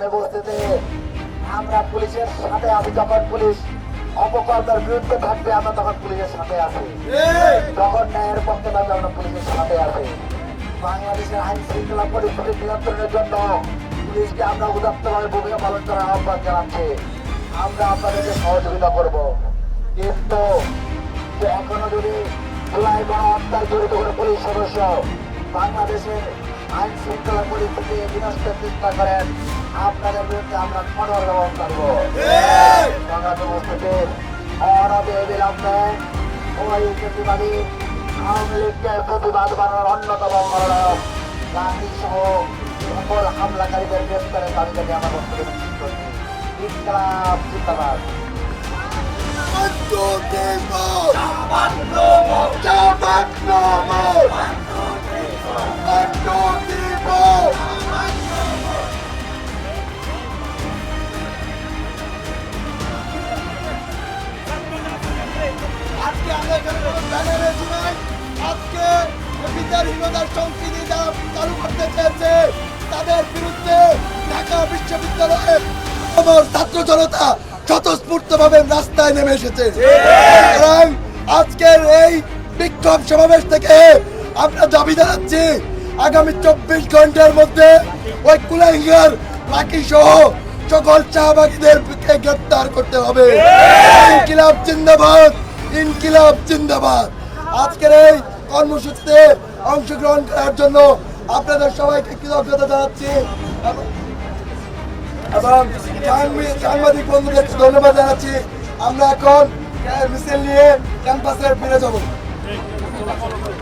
বস্তিতে আমরা পুলিশের সাথে আছি যখন পুলিশ অপকর্মের বিরুদ্ধে থাকবে আমরা তখন পুলিশের সাথে আছি। যখন ন্যায়ের পক্ষে থাকবে আমরা পুলিশের সাথে আছি। বাংলাদেশের আইন শৃঙ্খলা পরিস্থিতি নিয়ন্ত্রণের জন্য পুলিশকে আমরা উদাত্তভাবে ভূমিকা পালন করার আহ্বান জানাচ্ছি। আমরা আপনাদেরকে সহযোগিতা করব। কিন্তু যে এখনও যদি জুলাই গণহত্যার জড়িত করে পুলিশ সদস্য বাংলাদেশের আইন শৃঙ্খলা পরিস্থিতি বিনষ্টের চেষ্টা করেন আপনাদের বিরুদ্ধে আমরা কঠোর ব্যবস্থা নেব সংগ্রামী উপস্থিতি অনবে বিলম্বে ওই প্রতিবাদী আওয়ামী লীগকে প্রতিবাদ বানানোর অন্যতম মনোরম গান্ধী সহ সকল হামলাকারীদের গ্রেফতারের দাবি থেকে আমরা বক্তব্য করছি ইনকলাব জিন্দাবাদ। আজকে আমরা এখানে ব্যানার আজকে সংস্কৃতি যারা চালু করতে চেয়েছে, তাদের বিরুদ্ধে ঢাকা বিশ্ববিদ্যালয়ের ছাত্র জনতা স্বতঃস্ফূর্ত ভাবে রাস্তায় নেমে এসেছে। সুতরাং আজকের এই বিক্ষোভ সমাবেশ থেকে আমরা দাবি জানাচ্ছি, আগামী চব্বিশ ঘণ্টার মধ্যে ওই কুলাঙ্গার লাকি সহ সকল শাহবাগীদেরকে গ্রেপ্তার করতে হবে। ইনকিলাব জিন্দাবাদ। ইনকিলাব জিন্দাবাদ। আজকের এই কর্মসূচিতে অংশগ্রহণ করার জন্য আপনাদের সবাইকে কৃতজ্ঞতা জানাচ্ছি এবং- সাংবাদিক বন্ধুদের ধন্যবাদ জানাচ্ছি। আমরা এখন মিছিল নিয়ে ক্যাম্পাসে ফিরে যাব।